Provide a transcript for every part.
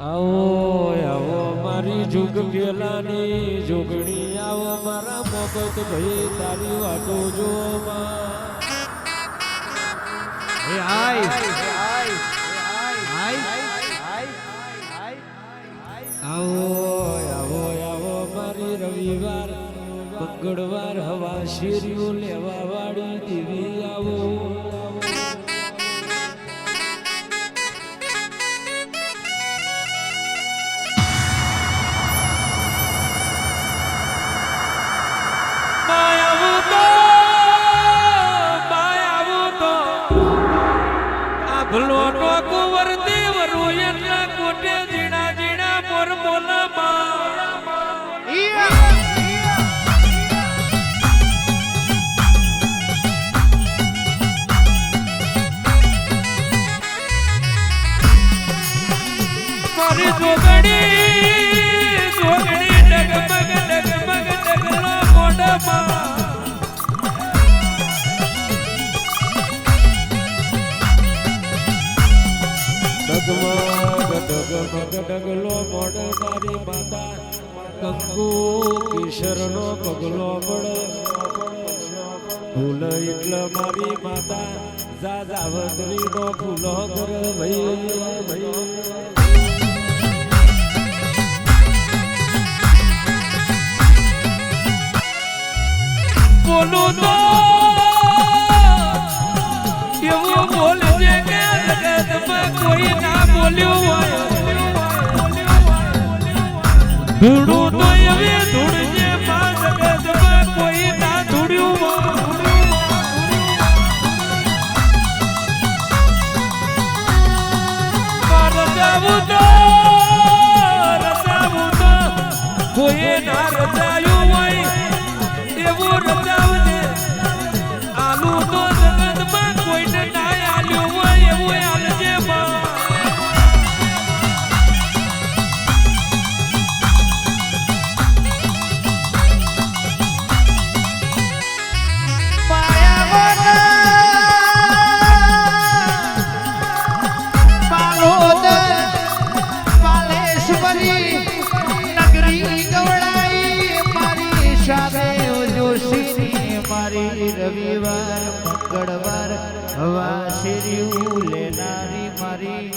આવો આવો મારી જુગ પેલાની જોગણી. આવો મારા મોગત ભાઈ તારી વાતો જો આવો આવો આવો મારી રવિવાર. મંગળવાર હવા શેરીઓ લેવા વાળી દેવી આવો. આ ભલોનો ડગલો મોઢ તારી માતા કંકુ કિશોરનો પગલો બળ ફૂલ એટલે મારી માતા જા જાવદરીનો ફૂલો કર ભાઈ ભાઈ બોલું તો રચાવું તો રસાવું તો કોઈ ના રવિવાર મંગળવાર હવા શેરીયું લેનારી મારી.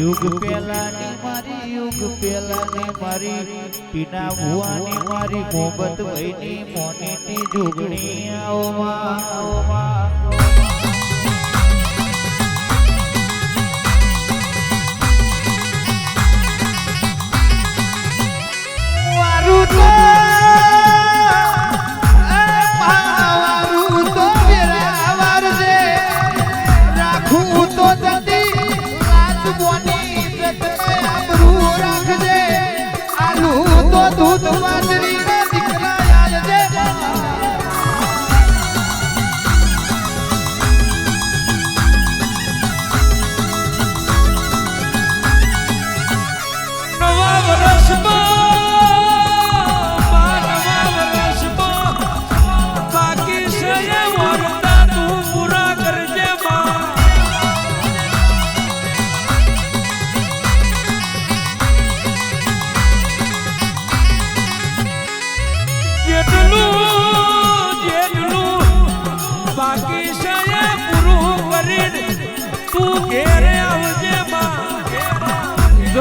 યુગ પેલાની મારી, યુગ પેલાની મારી. પીના ભુવાની મારી મોબત ભાઈની મોનીની જોગણી. આવો આવો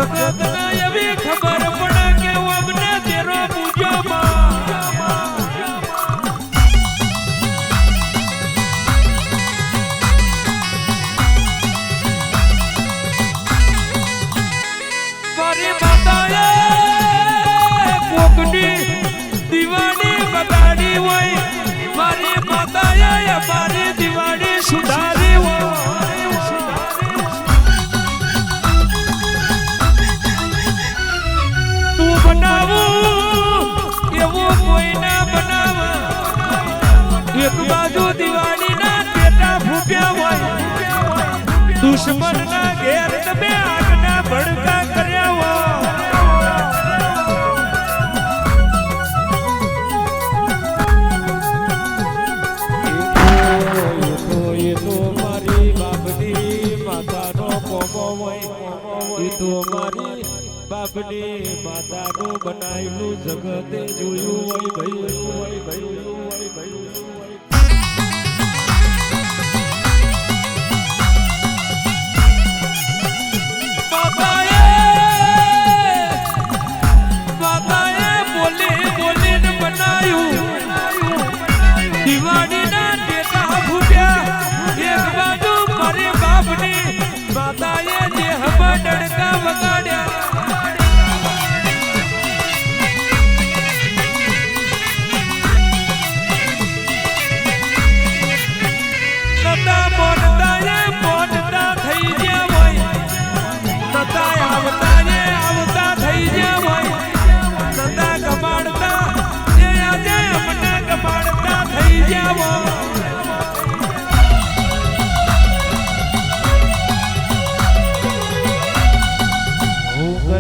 Look, look, look. એ તો મારી બાપની માતાનું બનાવેલું જગતે જોયું હોય ભાઈ હોય ભાઈ હોય ભાઈ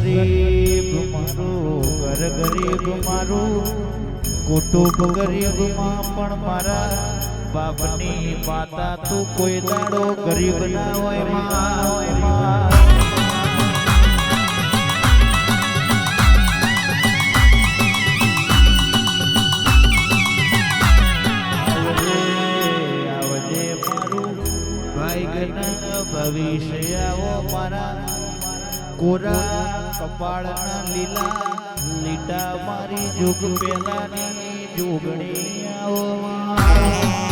ગરીબ મારું, ઘર ગરીબ મારું, કુટુંબ ગરીબમાં પણ મારા બાપની માતા તું કોઈ દાડો ગરીબ ના હોયમાં. ભવિષ્ય આવો મારા. કોરા કપાળના લીલા લીટા મારી જુગ પેલાની જોગણી આવો